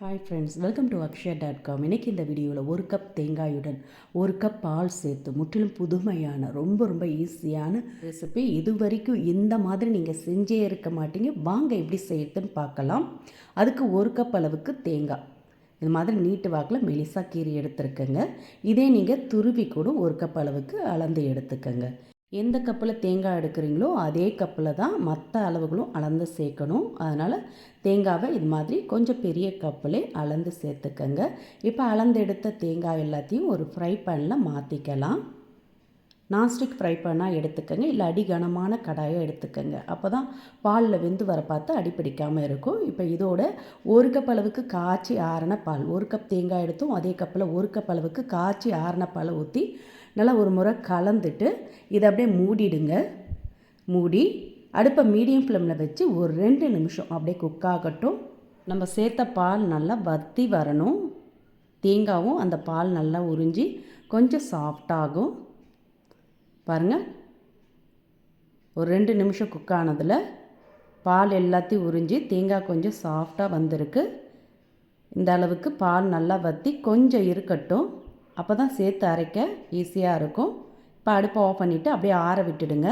Hi friends welcome to Akshaya dot com இன்றைக்கி இந்த வீடியோவில் ஒரு கப் தேங்காயுடன் ஒரு கப் பால் சேர்த்து முற்றிலும் புதுமையான ரொம்ப ரொம்ப ஈஸியான ரெசிபி இது வரைக்கும் இந்த மாதிரி நீங்கள் செஞ்சே இருக்க மாட்டீங்க. வாங்க எப்படி செய்யறதுன்னு பார்க்கலாம். அதுக்கு ஒரு கப் அளவுக்கு தேங்காய். இது மாதிரி நீட்டு வாக்கில் மெலிசா கீரி எடுத்துருக்கங்க. இதே நீங்கள் துருவி கூட ஒரு கப் அளவுக்கு அளந்து எடுத்துக்கங்க. எந்த கப்பில் தேங்காய் எடுக்கிறீங்களோ அதே கப்பில் தான் மற்ற அளவுகளும் அளந்து சேர்க்கணும். அதனால் தேங்காவை இது மாதிரி கொஞ்சம் பெரிய கப்பிலே அளந்து சேர்த்துக்கங்க. இப்போ அளந்து எடுத்த தேங்காய் எல்லாத்தையும் ஒரு ஃப்ரை பேனில் மாற்றிக்கலாம் நான்ஸ்டிக் ஃப்ரை பண்ணால் எடுத்துக்கங்க இல்லை அடி கனமான எடுத்துக்கங்க. அப்போ தான் பாலில் வெந்து வர பார்த்து அடி பிடிக்காமல் இருக்கும். இப்போ இதோட ஒரு கப் அளவுக்கு காய்ச்சி ஆறின பால் ஒரு கப் தேங்காய் எடுத்தும் அதே கப்பில் ஒரு கப் அளவுக்கு காய்ச்சி ஆறின பாலை ஊற்றி நல்லா ஒரு முறை கலந்துட்டு இதை அப்படியே மூடிடுங்க. மூடி அடுப்பை மீடியம் ஃப்ளேமில் வச்சு ஒரு ரெண்டு நிமிஷம் அப்படியே குக் ஆகட்டும். நம்ம சேர்த்த பால் நல்லா வத்தி வரணும். தேங்காவும் அந்த பால் நல்லா உறிஞ்சி கொஞ்சம் சாஃப்டாகும் பாருங்கள் ஒரு ரெண்டு நிமிஷம் குக் ஆனதில் பால் எல்லாத்தையும் உறிஞ்சி தேங்காய் கொஞ்சம் சாஃப்டாக வந்திருக்கு. இந்த அளவுக்கு பால் நல்லா வற்றி கொஞ்சம் இருக்கட்டும். அப்போ தான் சேர்த்து அரைக்க ஈஸியாக இருக்கும். இப்போ அடுப்பை ஆஃப் பண்ணிவிட்டு அப்படியே ஆற விட்டுடுங்க.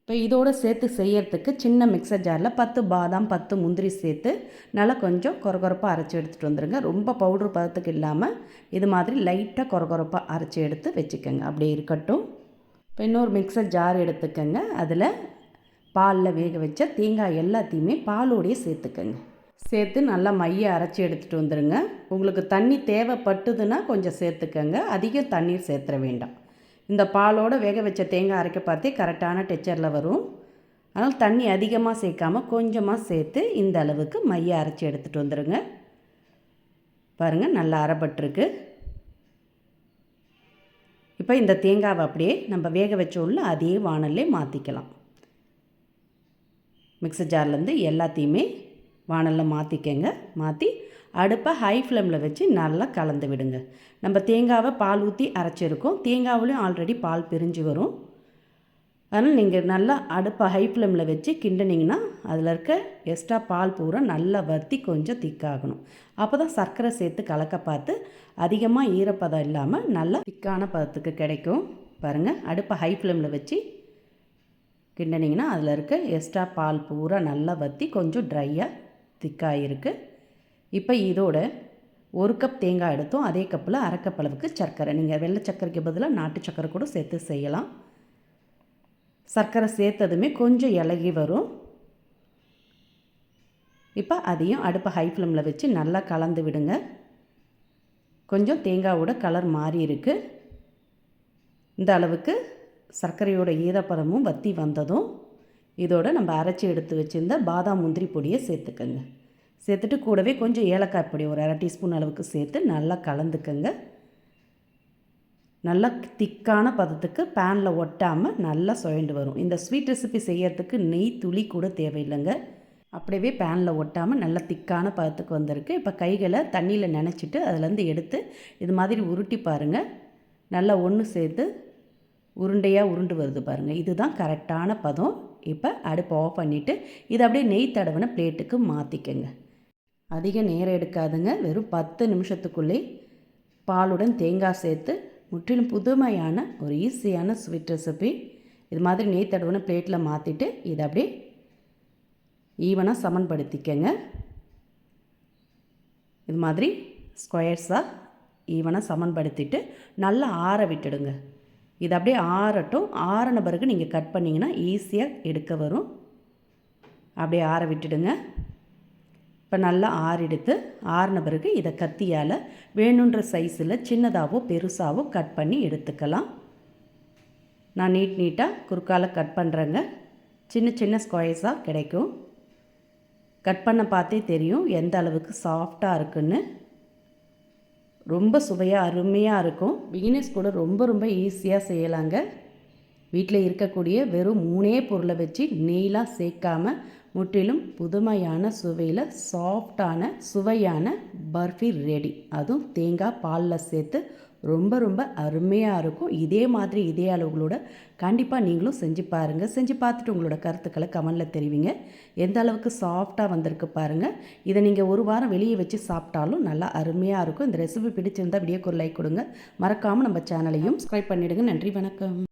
இப்போ இதோடு சேர்த்து செய்யறதுக்கு சின்ன மிக்சர் ஜாரில் பத்து பாதாம் பத்து முந்திரி சேர்த்து நல்லா கொஞ்சம் கொரகொரப்பாக அரைச்சி எடுத்துகிட்டு வந்துடுங்க ரொம்ப பவுட்ரு பதத்துக்கு இல்லாமல் இது மாதிரி லைட்டாக கொரகொரப்பாக அரைச்சி எடுத்து வச்சுக்கோங்க. அப்படியே இருக்கட்டும். இப்போ இன்னொரு மிக்சர் ஜார் எடுத்துக்கோங்க. அதில் பாலில் வேக வச்ச தேங்காய் எல்லாத்தையுமே பாலோடையே சேர்த்துக்கோங்க. சேர்த்து நல்லா மைய அரைச்சி எடுத்துகிட்டு வந்துடுங்க உங்களுக்கு தண்ணி தேவைப்பட்டுதுன்னா கொஞ்சம் சேர்த்துக்கோங்க. அதிகம் தண்ணீர் சேர்த்துற வேண்டாம். இந்த பாலோடு வேக வச்ச தேங்காய் அரைக்க பார்த்தே கரெக்டான டெச்சரில் வரும். அதனால் தண்ணி அதிகமாக சேர்க்காம கொஞ்சமாக சேர்த்து இந்த அளவுக்கு மைய அரைச்சி எடுத்துகிட்டு வந்துடுங்க பாருங்கள் நல்லா அரைப்பட்டிருக்கு. இப்போ இந்த தேங்காவை அப்படியே நம்ம வேக வச்ச உள்ள அதே வானல்லே மாற்றிக்கலாம் மிக்சர் ஜார்லேருந்து எல்லாத்தையுமே வானலில் மாற்றிக்கங்க மாற்றி அடுப்பை ஹை ஃப்ளேமில் வச்சு நல்லா கலந்து விடுங்க. நம்ம தேங்காவை பால் ஊற்றி அரைச்சிருக்கோம். தேங்காவிலையும் ஆல்ரெடி பால் பிரிஞ்சு வரும். அதனால் நீங்கள் நல்லா அடுப்பை ஹை ஃப்ளேமில் வச்சு கிண்டினீங்கன்னா அதில் இருக்க எக்ஸ்ட்ரா பால் பூரா நல்லா வற்றி கொஞ்சம் திக்காகணும் அப்போ தான் சர்க்கரை சேர்த்து கலக்க பார்த்து அதிகமாக ஈரப்பதம் இல்லாமல் நல்லா திக்கான பதத்துக்கு கிடைக்கும். பாருங்கள் அடுப்பை ஹை ஃப்ளேமில் வச்சு கிண்டினீங்கன்னா அதில் இருக்க எக்ஸ்ட்ரா பால் பூரா நல்லா வற்றி கொஞ்சம் ட்ரையாக திக்காக இருக்குது இப்போ இதோட ஒரு கப் தேங்காய் எடுத்தோம். அதே கப்பில் அரை கப் அளவுக்கு சர்க்கரை. நீங்கள் வெள்ளை சர்க்கரைக்கு பதிலாக நாட்டு சர்க்கரை கூட சேர்த்து செய்யலாம். சர்க்கரை சேர்த்ததுமே கொஞ்சம் இலகி வரும். இப்போ அதையும் அடுப்பை ஹை ஃப்ளேமில் வச்சு நல்லா கலந்து விடுங்க. கொஞ்சம் தேங்காவோட கலர் மாறி இருக்குது இந்த அளவுக்கு சர்க்கரையோட ஈரப்பதமும் வத்தி வந்ததும் இதோட நம்ம அரைச்சி எடுத்து வச்சுருந்த பாதாம் முந்திரி பொடியை சேர்த்துக்கோங்க. சேர்த்துட்டு கூடவே கொஞ்சம் ஏலக்காய் பொடி ஒரு அரை டீஸ்பூன் அளவுக்கு சேர்த்து நல்லா கலந்துக்கங்க. நல்லா திக்கான பதத்துக்கு பேனில் ஒட்டாமல் நல்லா சுயண்டு வரும். இந்த ஸ்வீட் ரெசிபி செய்கிறதுக்கு நெய் துளி கூட தேவையில்லைங்க. அப்படியே பேனில் ஒட்டாமல் நல்லா திக்கான பதத்துக்கு வந்திருக்கு. இப்போ கைகளை தண்ணியில் நினச்சிட்டு அதுலேருந்து எடுத்து இது மாதிரி உருட்டி பாருங்கள் நல்லா ஒன்று சேர்த்து உருண்டையாக உருண்டு வருது பாருங்கள் இதுதான் கரெக்டான பதம். இப்போ அடுப்பு ஆஃப் பண்ணிவிட்டு இதை அப்படியே நெய் தடவின பிளேட்டுக்கு மாற்றிக்கங்க அதிக நேரம் எடுக்காதுங்க. வெறும் பத்து நிமிஷத்துக்குள்ளே பாலுடன் தேங்காய் சேர்த்து முற்றிலும் புதுமையான ஒரு ஈஸியான ஸ்வீட் ரெசிபி இது மாதிரி நெய் தடவுன பிளேட்டில் மாற்றிட்டு இதை அப்படியே ஈவனாக சமன்படுத்திக்கங்க. இது மாதிரி ஸ்கொயர்ஸாக ஈவனாக சமன்படுத்திட்டு நல்லா ஆற விட்டுடுங்க. இது அப்படியே ஆறட்டும். ஆறின பிறகு நீங்கள் கட் பண்ணிங்கன்னா ஈஸியாக எடுக்க வரும். அப்படியே ஆற விட்டுடுங்க. இப்போ நல்லா ஆறெடுத்து ஆறின பிறகு இதை கத்தியால் வேணுன்ற சைஸில் சின்னதாகவோ பெருசாகவோ கட் பண்ணி எடுத்துக்கலாம். நான் நீட் நீட்டாக குறுக்கால் கட் பண்ணுறேங்க சின்ன சின்ன ஸ்கொயர்ஸாக கிடைக்கும். கட் பண்ண பார்த்தே தெரியும் எந்த அளவுக்கு சாஃப்டாக இருக்குன்னு. ரொம்ப சுவையாக அருமையாக இருக்கும். பிகினர்ஸ் கூட ரொம்ப ரொம்ப ஈஸியாக செய்யலாங்க. வீட்டில் இருக்கக்கூடிய வெறும் மூணே பொருளை வச்சு நெய்லாம் சேர்க்காம முற்றிலும் புதுமையான சுவையில் சாஃப்டான சுவையான பர்ஃபி ரெடி. அதுவும் தேங்காய் பாலில் சேர்த்து ரொம்ப ரொம்ப அருமையாக இருக்கும். இதே மாதிரி இதே அளவுகளோட கண்டிப்பாக நீங்களும் செஞ்சு பாருங்கள் செஞ்சு பார்த்துட்டு உங்களோட கருத்துக்களை கமெண்டில் தெரிவிங்க. எந்த அளவுக்கு சாஃப்டாக வந்திருக்கு பாருங்கள் இதை நீங்கள் ஒரு வாரம் வெளியே வச்சு சாப்பிட்டாலும் நல்லா அருமையாக இருக்கும். இந்த ரெசிபி பிடிச்சிருந்தால் வீடியோக்கு ஒரு லைக் கொடுங்க. மறக்காமல் நம்ம சேனலையும் சப்ஸ்கிரைப் பண்ணிவிடுங்க நன்றி வணக்கம்.